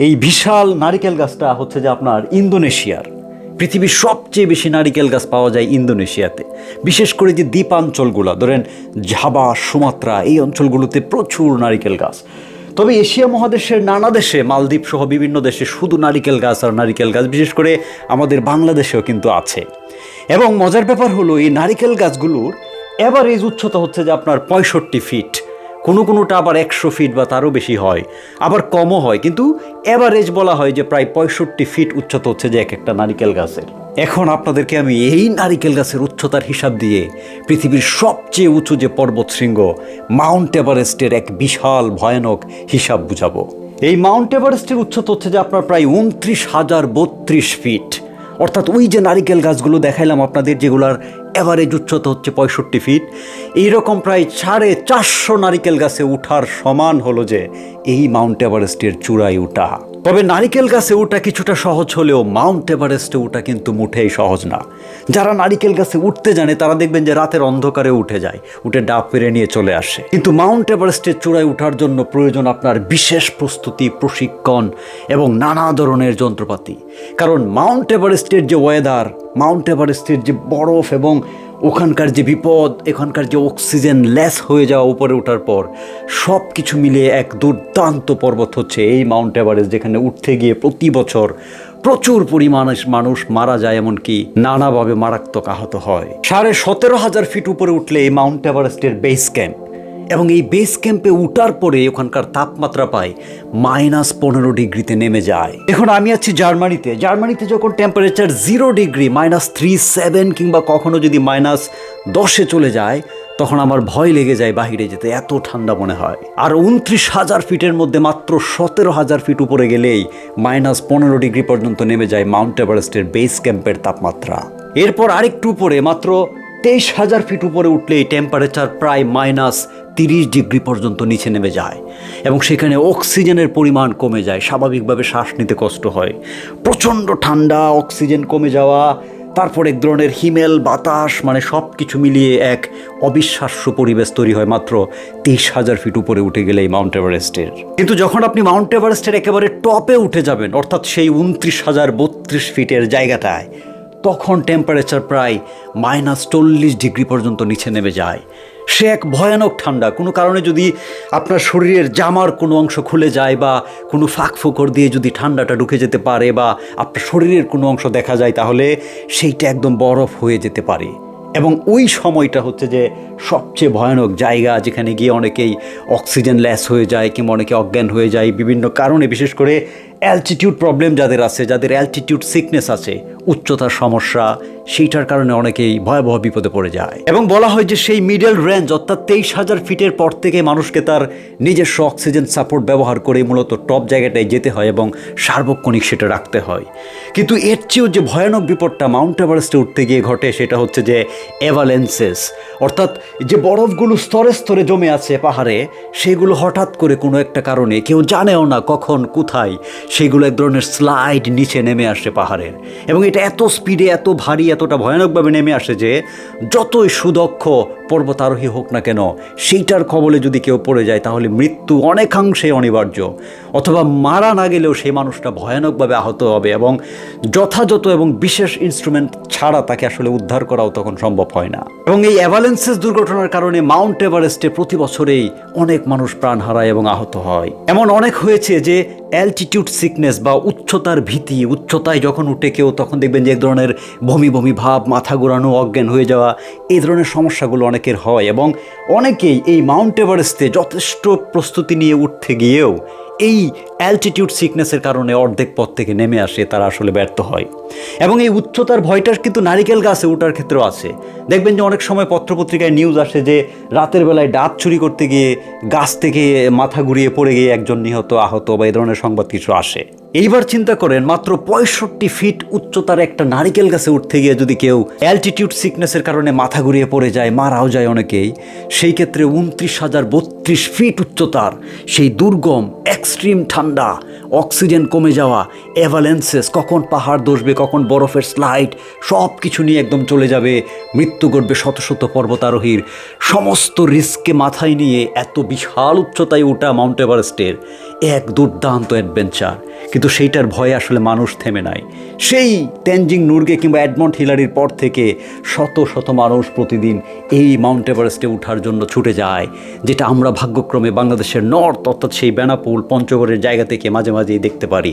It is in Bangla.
এই বিশাল নারিকেল গাছটা হচ্ছে যে আপনার ইন্দোনেশিয়ার। পৃথিবীর সবচেয়ে বেশি নারিকেল গাছ পাওয়া যায় ইন্দোনেশিয়াতে। বিশেষ করে যে দ্বীপাঞ্চলগুলো, ধরেন ঝাবা, সুমাত্রা, এই অঞ্চলগুলোতে প্রচুর নারিকেল গাছ। তবে এশিয়া মহাদেশের নানা দেশে, মালদ্বীপ সহ বিভিন্ন দেশে শুধু নারিকেল গাছ আর নারিকেল গাছ, বিশেষ করে আমাদের বাংলাদেশেও কিন্তু আছে। এবং মজার ব্যাপার হলো, এই নারিকেল গাছগুলোর এভারেজ উচ্চতা হচ্ছে যে আপনার পঁয়ষট্টি ফিট কোনো কোনোটা আবার একশো ফিট বা তারও বেশি হয়, আবার কমও হয়, কিন্তু এভারেজ বলা হয় যে প্রায় পঁয়ষট্টি ফিট উচ্চতা হচ্ছে যে এক একটা নারিকেল গাছের। এখন আপনাদেরকে আমি এই নারিকেল গাছের উচ্চতার হিসাব দিয়ে পৃথিবীর সবচেয়ে উঁচু যে পর্বতশৃঙ্গ, মাউন্ট এভারেস্টের এক বিশাল ভয়ানক হিসাব বুঝাবো। এই মাউন্ট এভারেস্টের উচ্চতা হচ্ছে যে আপনার প্রায় উনত্রিশ হাজার বত্রিশ ফিট। অর্থাৎ ওই যে নারিকেল গাছগুলো দেখাইলাম আপনাদের যেগুলার অ্যাভারেজ উচ্চতা হচ্ছে পঁয়ষট্টি ফিট এইরকম প্রায় সাড়ে চারশো নারিকেল গাছে উঠার সমান হলো যে এই মাউন্ট এভারেস্টের চূড়ায় উঠা। তবে নারিকেল গাছে ওটা কিছুটা সহজ হলেও মাউন্ট এভারেস্টে ওটা কিন্তু মুঠেই সহজ না। যারা নারিকেল গাছে উঠতে জানে, তারা দেখবেন যে রাতের অন্ধকারে উঠে যায়, উঠে ডাব পেরে নিয়ে চলে আসে। কিন্তু মাউন্ট এভারেস্টের চূড়ায় ওঠার জন্য প্রয়োজন আপনার বিশেষ প্রস্তুতি, প্রশিক্ষণ এবং নানা ধরনের যন্ত্রপাতি। কারণ মাউন্ট এভারেস্টের যে ওয়েদার মাউন্ট এভারেস্টের যে বরফ এবং ওখানকার যে বিপদ, এখানকার যে অক্সিজেন লেস হয়ে যাওয়া উপরে ওঠার পর সব কিছু মিলিয়ে এক দুর্দান্ত পর্বত হচ্ছে এই মাউন্ট এভারেস্ট, যেখানে উঠতে গিয়ে প্রতি বছর প্রচুর পরিমাণে মানুষ মারা যায়, এমনকি নানাভাবে মারাত্মক আহত হয়। সাড়ে সতেরো হাজার ফিট উপরে উঠলে এই মাউন্ট এভারেস্টের বেস ক্যাম্প এবং এই বেস ক্যাম্পে উঠার পরে ওখানকার তাপমাত্রা পায় মাইনাস পনেরো ডিগ্রিতে নেমে যায়। এখন আমি আছি জার্মানিতে। জার্মানিতে যখন temperature zero degree minus three seven কিংবা কখনো যদি মাইনাস দশে চলে যায়, তখন আমার ভয় লেগে যায় বাহিরে যেতে। এত ঠান্ডা মনে হয়। আর উনত্রিশ হাজার ফিটের মধ্যে মাত্র সতেরো হাজার ফিট উপরে গেলেই মাইনাস পনেরো ডিগ্রি পর্যন্ত নেমে যায় মাউন্ট এভারেস্টের বেস ক্যাম্পের তাপমাত্রা। এরপর আরেকটু উপরে, মাত্র তেইশ হাজার ফিট উপরে উঠলেই টেম্পারেচার প্রায় মাইনাস তিরিশ ডিগ্রি পর্যন্ত নিচে নেমে যায় এবং সেখানে অক্সিজেনের পরিমাণ কমে যায়, স্বাভাবিকভাবে শ্বাস নিতে কষ্ট হয়। প্রচণ্ড ঠান্ডা, অক্সিজেন কমে যাওয়া, তারপর এক ধরনের হিমেল, বাতাস মানে সব কিছু মিলিয়ে এক অবিশ্বাস্য পরিবেশ তৈরি হয় মাত্র তেইশ হাজার ফিট উপরে উঠে গেলে এই মাউন্ট এভারেস্টের। কিন্তু যখন আপনি মাউন্ট এভারেস্টের একেবারে টপে উঠে যাবেন, অর্থাৎ সেই উনত্রিশ হাজার বত্রিশ ফিটের জায়গাটায় তখন টেম্পারেচার প্রায় মাইনাস চল্লিশ ডিগ্রি পর্যন্ত নিচে নেমে যায়। সে এক ভয়ানক ঠান্ডা, কোনো কারণে যদি আপনার শরীরের জামার কোনো অংশ খুলে যায় বা কোনো ফাঁক ফোকর দিয়ে যদি ঠান্ডাটা ঢুকে যেতে পারে বা আপনার শরীরের কোনো অংশ দেখা যায়, তাহলে সেইটা একদম বরফ হয়ে যেতে পারে। এবং ওই সময়টা হচ্ছে যে সবচেয়ে ভয়ানক জায়গা, যেখানে গিয়ে অনেকেই অক্সিজেন লেস হয়ে যায় কিংবা অনেকে অজ্ঞান হয়ে যায় বিভিন্ন কারণে, বিশেষ করে অ্যালটিটিউড প্রবলেম যাদের আছে, যাদের অ্যালটিটিউড সিকনেস আছে, উচ্চতার সমস্যা, সেইটার কারণে অনেকেই ভয়াবহ বিপদে পড়ে যায়। এবং বলা হয় যে সেই মিডল রেঞ্জ অর্থাৎ তেইশ হাজার ফিটের পর থেকে মানুষকে তার নিজস্ব অক্সিজেন সাপোর্ট ব্যবহার করে মূলত টপ জায়গাটায় যেতে হয় এবং সার্বক্ষণিক সেটা রাখতে হয়। কিন্তু এর চেয়েও যে ভয়ানক বিপদটা মাউন্ট এভারেস্টে উঠতে গিয়ে ঘটে সেটা হচ্ছে যে এভালেন্সেস অর্থাৎ যে বরফগুলো স্তরে স্তরে জমে আছে পাহাড়ে, সেগুলো হঠাৎ করে কোনো একটা কারণে কেউ জানেও না কখন, কোথায় সেগুলো এক ধরনের স্লাইড নিচে নেমে আসে পাহাড়ের। এবং এটা এত স্পিডে এত ভারী, এতটা ভয়ানকভাবে নেমে আসে যে, যতই সুদক্ষ পর্বতারোহী হোক না কেন, সেইটার কবলে যদি কেউ পড়ে যায়, তাহলে মৃত্যু অনেকাংশে অনিবার্য। অথবা মারা না গেলেও সেই মানুষটা ভয়ানকভাবে আহত হবে এবং যথাযথ এবং বিশেষ ইনস্ট্রুমেন্ট ছাড়া তাকে আসলে উদ্ধার করাও তখন সম্ভব হয় না। এবং এই অ্যাভালেন্সেস দুর্ঘটনার কারণে মাউন্ট এভারেস্টে প্রতি বছরেই অনেক মানুষ প্রাণ হারায় এবং আহত হয়। এমন অনেক হয়েছে যে অ্যালটিটিউড সিকনেস বা উচ্চতার ভীতি, উচ্চতায় যখন উঠে কেউ তখন দেখবেন যে এক ধরনের বমি বমি ভাব, মাথা ঘোরানো, অজ্ঞান হয়ে যাওয়া, এই ধরনের সমস্যাগুলো অনেকের হয় এবং অনেকেই এই মাউন্ট এভারেস্টে যথেষ্ট প্রস্তুতি নিয়ে উঠতে গিয়েও এই অ্যালটিটিউড সিকনেসের কারণে অর্ধেক পথ থেকে নেমে আসে, তারা আসলে ব্যর্থ হয়। এবং এই উচ্চতার ভয়টার কিন্তু নারিকেল গাছে ওঠার ক্ষেত্রেও আছে। দেখবেন যে অনেক সময় পত্রপত্রিকায় নিউজ আসে যে রাতের বেলায় ডাব চুরি করতে গিয়ে গাছ থেকে মাথা ঘুরিয়ে পড়ে গিয়ে একজন নিহত আহত বা এই ধরনের সংবাদ কিছু আসে। এইবার চিন্তা করেন, মাত্র পঁয়ষট্টি ফিট উচ্চতার একটা নারিকেল গাছে উঠতে গিয়ে যদি কেউ অ্যালটিটিউড সিকনেসের কারণে মাথা ঘুরিয়ে পড়ে যায়, মারাও যায় অনেকেই, সেই ক্ষেত্রে উনত্রিশ হাজার বত্রিশ ফিট উচ্চতার সেই দুর্গম এক্সট্রিম ঠান্ডা অক্সিজেন কমে যাওয়া অ্যাভালেন্সেস কখন পাহাড় দসবে, কখন বরফের স্লাইড সব কিছু নিয়ে একদম চলে যাবে, মৃত্যু ঘটবে শত শত পর্বতারোহীর। সমস্ত রিস্ককে মাথায় নিয়ে এত বিশাল উচ্চতায় ওঠা মাউন্ট এভারেস্টের এক দুর্দান্ত অ্যাডভেঞ্চার কিন্তু সেইটার ভয়ে আসলে মানুষ থেমে নাই। সেই তেনজিং নুরগে কিংবা অ্যাডমন্ড হিলারির পর থেকে শত শত মানুষ প্রতিদিন এই মাউন্ট এভারেস্টে উঠার জন্য ছুটে যায়, যেটা আমরা ভাগ্যক্রমে বাংলাদেশের নর্থ, অর্থাৎ সেই বেনাপুল, পঞ্চগড়ের জায়গা থেকে মাঝে মাঝেই দেখতে পারি।